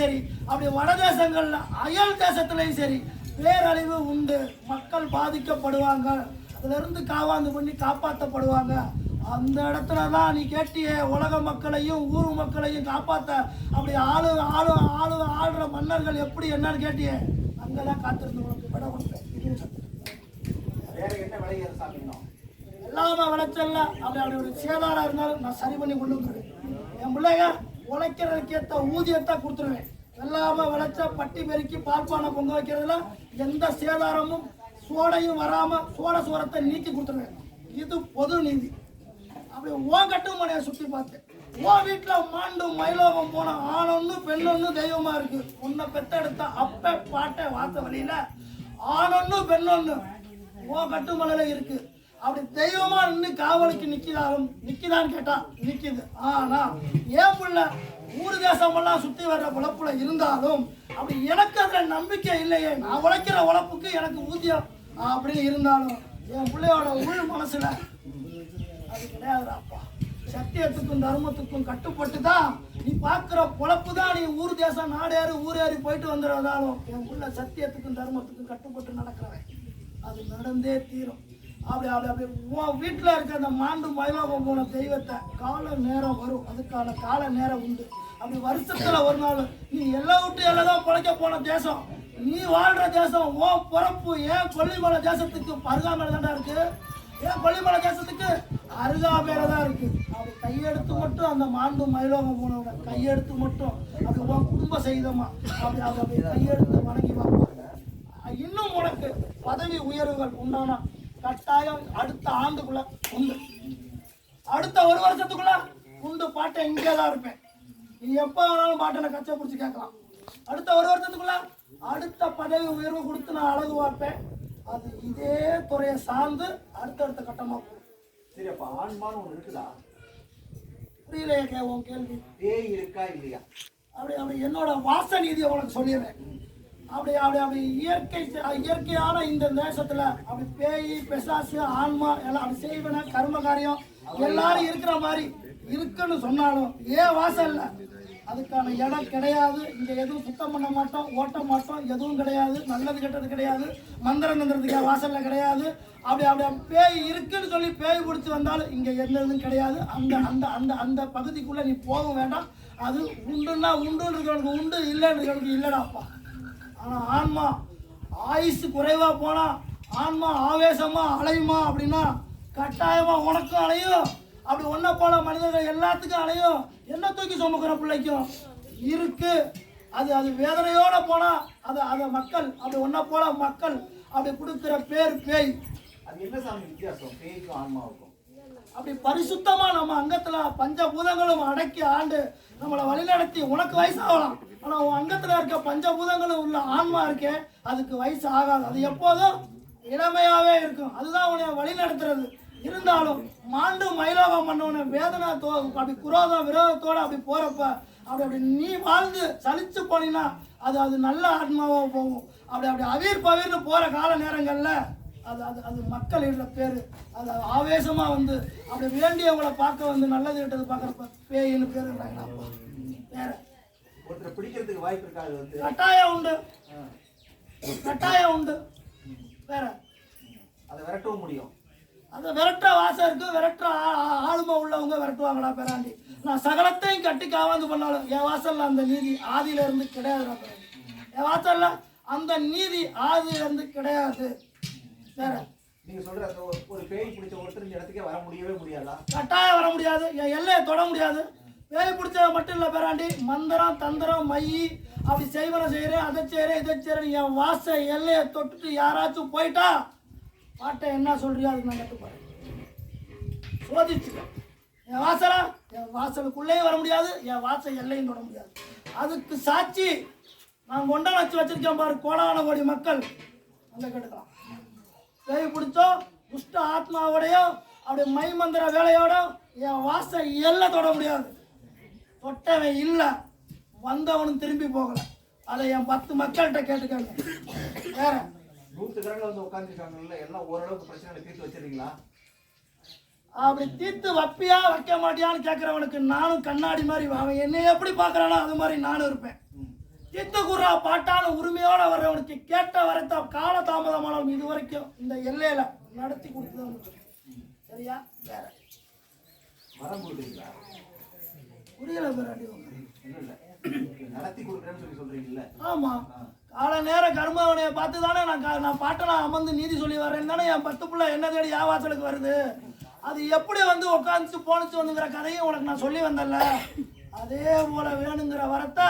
சரி அப்படி வடதேசங்கள்ல அயல் தேசத்துலயும் சரி பேரழிவு உண்டு. மக்கள் பாதிக்கப்படுவாங்க. அதுல இருந்து காவாந்து பண்ணி காப்பாற்றப்படுவாங்க அந்த இடத்துல தான் நீ கேட்டியே உலக மக்களையும் ஊர் மக்களையும் காப்பாத்த. அப்படி ஆளு ஆளு ஆளு ஆளுற மன்னர்கள் எப்படி என்னன்னு கேட்டியே அங்கதான் காத்திருந்து உனக்கு விட கொடுப்பேன். என்ன விளையாது எல்லாமே விளைச்சல்ல. அப்படி அப்படி ஒரு சேதாரம் இருந்தாலும் நான் சரி பண்ணி கொண்டு வந்துடுவேன் என் பிள்ளைங்க உழைக்கிறதுக்கு ஏற்ற ஊதியத்தை கொடுத்துருவேன். வெள்ளாம விளைச்ச பட்டி பெருக்கி பால்பானை பொங்க வைக்கிறதுல எந்த சேதாரமும் சோடையும் வராம சோட சோரத்தை நீக்கி கொடுத்துருவேன் இது பொது நீதி. அப்படி ஓ கட்டுமனையை சுத்தி பார்த்தேன் ஓ வீட்டில் மாண்டு மயிலோகம் போன ஆணொன்னு பெண்ணொன்னு தெய்வமா இருக்கு. உன்னை பெத்தெடுத்த அப்ப பாட்ட வாத்த வழியில ஆணொன்னு பெண்ணொன்னு ஓ கட்டுமலையில இருக்கு. அப்படி தெய்வமா நின்று காவலுக்கு நிக்கிறாரும் நிக்குதான்னு கேட்டா நிக்குது. ஆனா ஏன் புள்ள ஊர் தேசமெல்லாம் சுத்தி வர்ற உழைப்புல இருந்தாலும் அப்படி எனக்கு அதுல நம்பிக்கை இல்லையே நான் உழைக்கிற உழைப்புக்கு எனக்கு ஊதியம் அப்படின்னு இருந்தாலும் என் பிள்ளையோட உள் மனசுல அது கிடையாது அப்பா சத்தியத்துக்கும் தர்மத்துக்கும் கட்டுப்பட்டு தான் நீ பார்க்குற பொழப்பு தான் நீ ஊர் தேசம் நாடேறி ஊரேறி போயிட்டு வந்துடுறதாலும் என் உள்ள சத்தியத்துக்கும் தர்மத்துக்கும் கட்டுப்பட்டு நடக்கிறவன். அது நடந்தே தீரும். அப்படி அப்படி அப்படி. உன் வீட்டில் இருக்க அந்த மாண்டு மயிலாபம் போன தெய்வத்தை கால நேரம் வரும். அதுக்கான கால நேரம் உண்டு. அப்படி வருஷத்தில் ஒரு நாள் நீ எல்லா விட்டு எல்லாம் தான் பிழைக்க போன தேசம். நீ வாழ்ற தேசம் உன் பிறப்பு ஏன் கொல்லிமலை தேசத்துக்கு பருகாமலை தாண்டா இருக்கு? ஏன் கொல்லிமலை தேசத்துக்கு அருகாமையில தான் இருக்கு? அப்படி கையெடுத்து மட்டும் அந்த மாண்டு மயிலோகம் போனவங்க கையெடுத்து மட்டும் அப்படி உன் குடும்ப செய்தமா அப்படி அதை அப்படி கையெடுத்து வணங்கி வாங்க இன்னும் உனக்கு பதவி உயர்வுகள் உண்டானா? கட்டாயம் அடுத்த ஆண்டுக்குள்ள உண்டு. அடுத்த ஒரு வருஷத்துக்குள்ள உண்டு. பாட்டை இங்கே தான் இருப்பேன். நீ எப்போ வேணாலும் பாட்டை நான் கச்சை பிடிச்சி கேட்கலாம். அடுத்த ஒரு வருஷத்துக்குள்ள அடுத்த பதவி உயர்வு கொடுத்து நான் அழகு பார்ப்பேன். அது இதே துறையை சார்ந்து அடுத்தடுத்த கட்டமா போகும். சரி அப்ப ஆண்மான்னு ஒண்ணு இருக்குதா? புரியலையே கே உன் கேள்வி. பேய் இருக்கா இல்லையா? அப்படி அப்படி என்னோட வாச நீதியை உனக்கு சொல்லிடுறேன். அப்படி அப்படி அப்படி இயற்கை இயற்கையான இந்த தேசத்துல அப்படி பேய் பெசாசு ஆன்மா எல்லாம் அப்படி செய்வன கர்ம காரியம். எல்லாரும் இருக்கிற மாதிரி இருக்குன்னு சொன்னாலும் ஏன் வாசம் இல்லை அதுக்கான இடம் கிடையாது. இங்க எதுவும் சுத்தம் பண்ண மாட்டோம் ஓட்ட மாட்டோம் எதுவும் கிடையாது. நல்லது கெட்டது கிடையாது. மந்திரம் தந்திரத்துக்கு வாசல்ல கிடையாது. அப்படி அப்படி பேய் இருக்குன்னு சொல்லி பேய் பிடிச்சி வந்தாலும் இங்க எந்த இதுவும் கிடையாது. அந்த அந்த அந்த அந்த பகுதிக்குள்ள நீ போக வேண்டாம். அது உண்டுன்னா உண்டுன்னு இருக்கிறவனுக்கு உண்டு இல்லைன்னு இருக்கிறவனுக்கு இல்லைடாப்பா. ஆனால் ஆன்மா ஆயுசு குறைவாக போனால் ஆன்மா ஆவேசமாக அலையுமா அப்படின்னா கட்டாயமாக உனக்கும் அலையும். அப்படி ஒன்றை போல மனிதர்கள் எல்லாத்துக்கும் அலையும். என்ன தூக்கி சுமக்கிற பிள்ளைக்கும்? இருக்கு. அது அது வேதனையோட போனால் அதை அதை மக்கள். அப்படி ஒன்றை போல மக்கள். அப்படி கொடுக்குற பேர் பேய். அது என்ன சாமி வித்தியாசம்? பேய்க்கும் ஆன்மாவுக்கும். அப்படி பரிசுத்தமா நம்ம அங்கத்துல பஞ்சபூதங்களும் அடக்கி ஆண்டு நம்மளை வழிநடத்தி உனக்கு வயசாகலாம். ஆனா உன் அங்கத்துல இருக்க பஞ்சபூதங்களும் உள்ள ஆன்மா இருக்கே அதுக்கு வயசு ஆகாது. அது எப்போதும் இளமையாவே இருக்கும். அதுதான் உன்னை வழி நடத்துறது இருந்தாலும் மாண்டு மயிலோகம் பண்ணவன வேதனை தோ அப்படி குரோதம் விரோதத்தோட அப்படி போறப்ப அப்படி அப்படி நீ வாழ்ந்து சலிச்சு போனீங்கன்னா அது அது நல்ல ஆன்மாவாக போகும். அப்படி அப்படி அவீர் பவீர்னு போற கால நேரங்கள்ல அது அது அது மக்கள் இடுற பேர். அது ஆவேசமா வந்து அப்படி வேண்டியவங்களை பார்க்க வந்து நல்லது கெட்டது பார்க்குறப்ப பேயின்னு பேர் வேற. ஒருத்தரை பிடிக்கிறதுக்கு வாய்ப்பு இருக்கா அது வந்து? கட்டாயம் உண்டு. கட்டாயம் உண்டு. வேற. அதை விரட்டவும் முடியும். அந்த விரட்ட வாசம் இருக்கு. விரட்டுற ஆளுமை உள்ளவங்க விரட்டுவாங்கடா பேராண்டி? நான் சகலத்தையும் கட்டி காவாந்து பண்ணாலும் என் வாசல்ல அந்த நீதி ஆதியில இருந்து பேராண்டி. என் வாசல்ல அந்த நீதி ஆதியில இருந்து கிடையாது. நீங்க சொல்ற ஒரு- பேய் பிடிச்ச ஒருத்தர் இந்த இடத்துக்கே வர முடியவே முடியாதா? கட்டாயம் வர முடியாது. என் எல்லையை தொட முடியாது. வேலை பிடிச்சது மட்டும் இல்லை பேராண்டி. மந்திரம் தந்திரம் மை அப்படி செய்வன செய்கிறேன் அதை செய்கிறேன் இதை செய்கிறேன் என் வாச எல்லையை தொட்டுட்டு யாராச்சும் போயிட்டா பாட்டை என்ன சொல்றியோ அதுக்கு நான் கட்டுப்பாடு சோதிச்சுக்க. என் வாசலா என் வாசலுக்குள்ளேயும் வர முடியாது என் வாசல் எல்லையும் தொட முடியாது. அதுக்கு சாட்சி நான் கொண்டாட வச்சு வச்சிருக்கேன் பாரு கோடான கோடி மக்கள். அங்கே கேட்டுக்கலாம். பேய் பிடிச்சோ துஷ்ட ஆத்மாவோடையோ அப்படி மை மந்திர வேலையோட என் வாச எல்லாம் தொட முடியாது. தொட்டவன் இல்லை. வந்தவனும் திரும்பி போகல. அதை என் பத்து மக்கள்கிட்ட கேட்டுக்காங்க. வேற. நூத்து கணக்கில் வந்து உட்காந்துருக்காங்கல்ல எல்லாம் ஓரளவுக்கு பிரச்சனை தீர்த்து வச்சிருக்கீங்களா? அப்படி தீர்த்து வைப்பியா வைக்க மாட்டியான்னு கேட்குறவனுக்கு நானும் கண்ணாடி மாதிரி அவன் என்னை எப்படி பார்க்கறானோ அது மாதிரி நானும் இருப்பேன். சித்துக்குறா பாட்டான உரிமையோட வர்றவனுக்கு கேட்ட வரத்த கால தாமதமானவன் இது வரைக்கும் இந்த எல்லையில நடத்தி கொடுத்துதான். சரியா? வேற. வரம் கொடுக்குறீங்களா புரியல இல்ல நடத்தி கொடுக்குறேன்னு சொல்லி சொல்றீங்கல்ல? ஆமா. கால நேர கர்மாவனையை பார்த்து தானே நான் நான் பாட்டை நான் அமர்ந்து நீதி சொல்லி வரேன்னு தானே என் பத்து பிள்ளை என்ன தேடி யாவாசலுக்கு வருது. அது எப்படி வந்து உட்காந்துச்சு போனுச்சு வந்துங்கிற கதையும் உனக்கு நான் சொல்லி வந்தேன்ல. அதே போல வேணுங்கிற வரத்த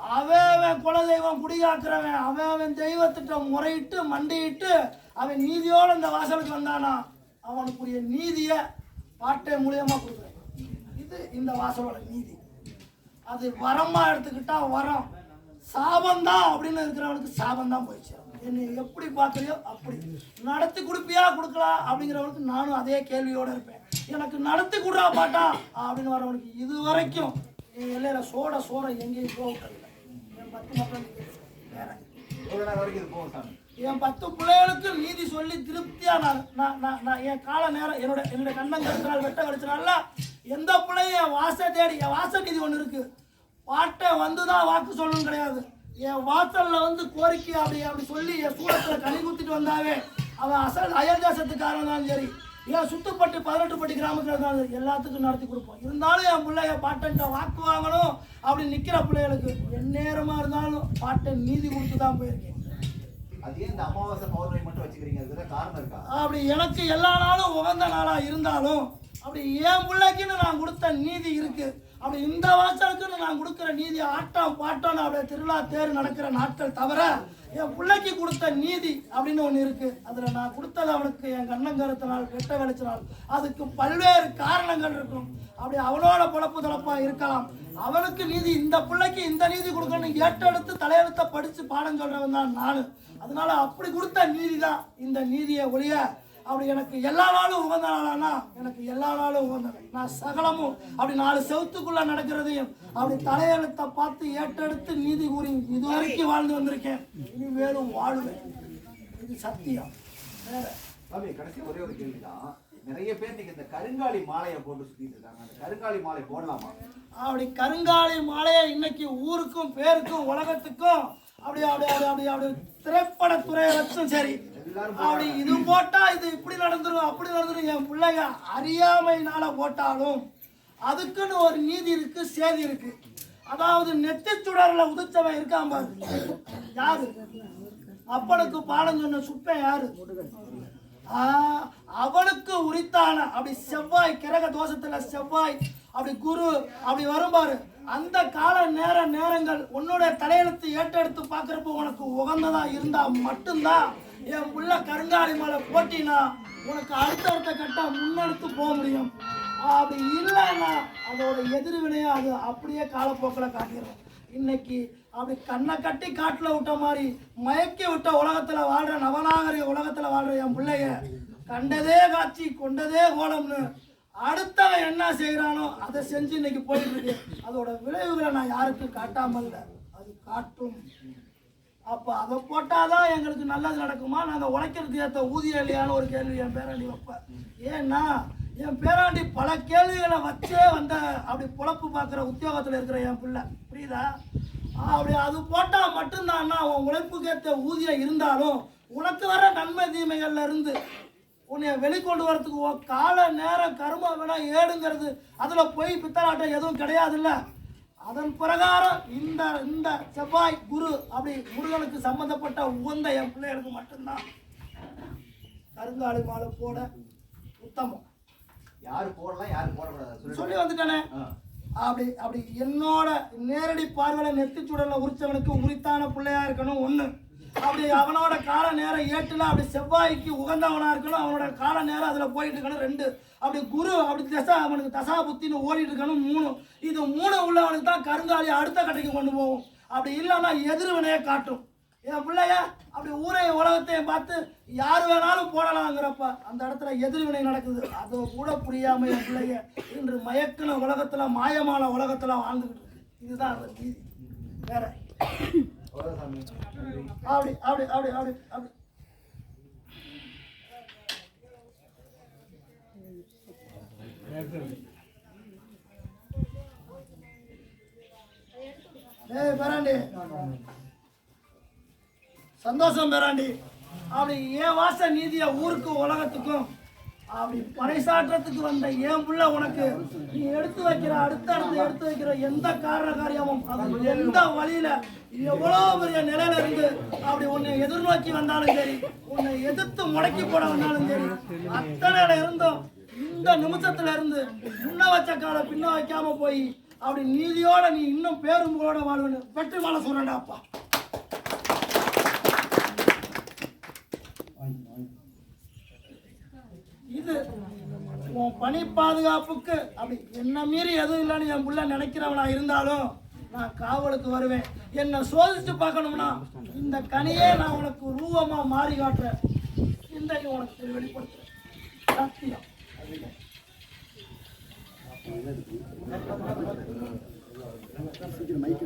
அவன் அவன் குலதெய்வம் குடிகாக்குறவன் அவன் அவன் தெய்வத்திட்ட முறையிட்டு மண்டியிட்டு அவன் நீதியோடு இந்த வாசலுக்கு வந்தானா? அவனுக்குரிய நீதியை பாட்டை மூலியமா கொடுக்குறேன். இது இந்த வாசலோட நீதி. அது வரமா எடுத்துக்கிட்டா வரம். சாபந்தான் அப்படின்னு இருக்கிறவனுக்கு சாபம் தான் போயிடுச்சு. என்னை எப்படி பார்க்குறியோ அப்படி. நடத்தி கொடுப்பியா கொடுக்கலாம் அப்படிங்கிறவனுக்கு நானும் அதே கேள்வியோடு இருப்பேன். எனக்கு நடத்தி கொடுறா பாட்டா அப்படின்னு வரவனுக்கு இது வரைக்கும் என் எல்லையில சோட சோற எங்கேயும் போகக்கூடாது பத்து மக்கள் வேற ஒரு நாள் வரைக்கும் இது போகும் சாமி என் பத்து பிள்ளைகளுக்கு நீதி சொல்லி திருப்தியா நான் நான் நான் நான் என் கால நேரம் என்னோட என்னோட கண்ணம் கருத்தினால் வெட்ட கழிச்சனால எந்த பிள்ளையும் என் வாச தேடி என் வாச நீதி ஒன்று இருக்கு. பாட்டை வந்து தான் வாக்கு சொல்லணும் கிடையாது. என் வாசல்ல வந்து கோரிக்கை அப்படி அப்படி சொல்லி என் சூழத்துல கனி குத்திட்டு வந்தாவே அவன் அசல் அயல் தேசத்துக்காரன் தான் சரி ஏன் சுத்துப்பட்டு பதினெட்டு பட்டி கிராமத்தில் இருந்தாலும் எல்லாத்துக்கும் நடத்தி கொடுப்போம். இருந்தாலும் என் பிள்ளைய பாட்டன்ட்ட வாக்கு வாங்கணும் அப்படி நிக்கிற பிள்ளைகளுக்கு என் நேரமா இருந்தாலும் பாட்டை நீதி கொடுத்து தான் போயிருக்கேன். அப்படி எனக்கு எல்லா நாளும் உகந்த நாளா இருந்தாலும் அப்படி என் பிள்ளைக்குன்னு நான் கொடுத்த நீதி இருக்கு. அப்படி இந்த வாசலுக்கு நான் கொடுக்குற நீதி ஆட்டம் பாட்டம் அப்படியே திருவிழா தேர் நடக்கிற நாட்கள் தவிர என் பிள்ளைக்கு கொடுத்த நீதி அப்படின்னு ஒன்று இருக்கு. அதில் நான் கொடுத்தது அவனுக்கு என் கண்ணங்கருத்தினால் கெட்ட வெளிச்சினால். அதுக்கு பல்வேறு காரணங்கள் இருக்கும். அப்படி அவனோட பொழப்பு தளப்பா இருக்கலாம். அவனுக்கு நீதி இந்த பிள்ளைக்கு இந்த நீதி கொடுக்கணும் ஏற்றெடுத்து தலையெழுத்த படிச்சு பாடம் சொல்றவன் தான் நான். அதனால அப்படி கொடுத்த நீதி தான் இந்த நீதியை ஒழிய அப்படி எனக்கு எல்லா நாளும் உகந்த நாளானா எனக்கு எல்லா நாளும் உகந்தவன் நான் சகலமும் அப்படி நாலு செவத்துக்குள்ள நடக்கிறதையும் அப்படி தலையெழுத்தை பார்த்து ஏற்றெடுத்து நீதி கூறி இது வரைக்கும் வாழ்ந்து வந்திருக்கேன். இனி மேலும் வாழுவேன். இது சத்தியம். கடைசி ஒரே ஒரு கேள்விதான். நிறைய பேர் நீங்க இந்த கருங்காலி மாலையை போட்டு சுத்திட்டு இருக்காங்க. அந்த கருங்காலி மாலை போடலாமா? அப்படி கருங்காலி மாலையை இன்னைக்கு ஊருக்கும் பேருக்கும் உலகத்துக்கும் அப்படி அப்படி அப்படி அப்படி அப்படி திரைப்படத்துறையை வச்சும் சரி. அப்படி இது போட்டா இது இப்படி நடந்துடும் அப்படி நடந்துரும். என் பிள்ளைங்க அறியாமையினால போட்டாலும் அதுக்குன்னு ஒரு நீதி இருக்கு சேதி இருக்கு. அதாவது நெத்தி சுடர்ல உதிச்சவன் இருக்கான் பாரு. யாரு? அப்பனுக்கு பாடம் சொன்ன சுப்பை யாரு? அவனுக்கு உரித்தான அப்படி செவ்வாய் கிரக தோஷத்துல செவ்வாய் அப்படி குரு அப்படி வரும்பாரு அந்த கால நேர நேரங்கள் உன்னோட தலையெழுத்து ஏற்றெடுத்து பார்க்கறப்ப உனக்கு உகந்ததா இருந்தா மட்டும்தான் என் உள்ள கருங்காலி மேலே போட்டினா உனக்கு அடுத்தடுத்த கட்டம் முன்னெடுத்து போக முடியும். அப்படி இல்லைன்னா அதோட எதிர்வினையை அது அப்படியே காலப்போக்கில் காட்டிடும் இன்னைக்கு அப்படி கண்ணை கட்டி காட்டில் விட்ட மாதிரி மயக்கி விட்ட உலகத்தில் வாழ்கிற நவநாகரிக உலகத்தில் வாழ்கிற என் பிள்ளைய கண்டதே காட்சி கொண்டதே கோலம்னு அடுத்தவன் என்ன செய்கிறானோ அதை செஞ்சு இன்னைக்கு போயிட்டு இருக்கு. அதோட விளைவுகளை நான் யாருக்கும் காட்டாமல் இல்லை. அது காட்டும். அப்போ அதை போட்டாதான் எங்களுக்கு நல்லது நடக்குமா? நாங்கள் உழைக்கிறதுக்கு ஏற்ற ஊதியம் இல்லையான்னு ஒரு கேள்வி என் பேராண்டி வைப்பேன் ஏன்னா என் பேராண்டி பல கேள்விகளை வச்சே வந்த அப்படி பொழப்பு பார்க்குற உத்தியோகத்தில் இருக்கிற என் பிள்ளை. புரியுதா? அப்படி அது போட்டால் மட்டும்தான் உன் உழைப்புக்கு ஏற்ற ஊதியம் இருந்தாலும் உனக்கு வர நன்மை தீமைகள்ல இருந்து உன்னை வெளிக்கொண்டு வரதுக்கு உன் கால நேரம் கரும வேணா ஏடுங்கிறது அதில் போய் பித்தலாட்டம் எதுவும் கிடையாதுல்ல. அதன் பிரகாரம் இந்த இந்த செவ்வாய் குரு அப்படி முருகனுக்கு சம்பந்தப்பட்ட உகந்த என் பிள்ளைகளுக்கு மட்டும்தான். கருங்காலி மாலை போட உத்தமம். யாரு போடலாம் யாரு போடக்கூடாது? சொல்லி வந்துட்டானே. அப்படி அப்படி என்னோட நேரடி பார்வையில நெத்தி சுடல உரிச்சவனுக்கு உரித்தான பிள்ளையா இருக்கணும் ஒண்ணு. அப்படி அவனோட கால நேரம் ஏட்டுல அப்படி செவ்வாய்க்கு உகந்தவனா இருக்கணும் அவனோட கால நேரம் அதுல போயிட்டு இருக்கணும் ரெண்டு. அப்படி குரு அப்படி தசா அவனுக்கு தசா புத்தின்னு ஓடிட்டு இருக்கணும் மூணு. இது மூணு உள்ளவனுக்கு தான் கருங்காலி அடுத்த கடைக்கு கொண்டு போகும். அப்படி இல்லைன்னா எதிர்வினையை காட்டும். என் பிள்ளைய அப்படி ஊரே உலகத்தையும் பார்த்து யார் வேணாலும் போடலாங்கிறப்ப அந்த இடத்துல எதிர்வினை நடக்குது. அது கூட புரியாம என் பிள்ளைய இன்று மயக்கின உலகத்துல மாயமான உலகத்துல வாழ்ந்துகிட்டு இருக்கு. இதுதான் அந்த நீதி. வேற. அப்படி அப்படி அப்படி அப்படி அப்படி. ஏய் பேராண்டி. சந்தோஷம் பெறாண்டி அப்படி ஏன் வாச நீதியை ஊருக்கும் உலகத்துக்கும் அப்படி பறைசாற்றத்துக்கு வந்த ஏன் புள்ள உனக்கு? நீ எடுத்து வைக்கிற அடுத்தடுத்து எடுத்து வைக்கிற எந்த காரண காரியமும் அது எந்த வழியில எவ்வளவு பெரிய நிலையில இருந்து அப்படி உன்னை எதிர்நோக்கி வந்தாலும் சரி உன்னை எதிர்த்து முடக்கி போட வந்தாலும் சரி அத்தனையில இருந்தும் இந்த நிமிஷத்துல இருந்து முன்ன வச்ச காலை பின்ன வைக்காம போய் அப்படி நீதியோட நீ இன்னும் பேரும்போட புகழோட வாழ்வனு வெற்றி சொல்றேன்டா அப்பா. பாதுகாப்புக்கு உன் பணி பாதுகாப்புக்கு அப்படி என்ன மீறி எதுவும் இல்லைன்னு என் புள்ள நினைக்கிறவனா இருந்தாலும் நான் காவலுக்கு வருவேன். என்னை சோதிச்சு பார்க்கணும்னா இந்த கனியே நான் உனக்கு ரூபமாக மாறி காட்டுறேன். இந்த உனக்கு வெளிப்படுத்துறேன். சத்தியம். சீக்கிரம் மைக்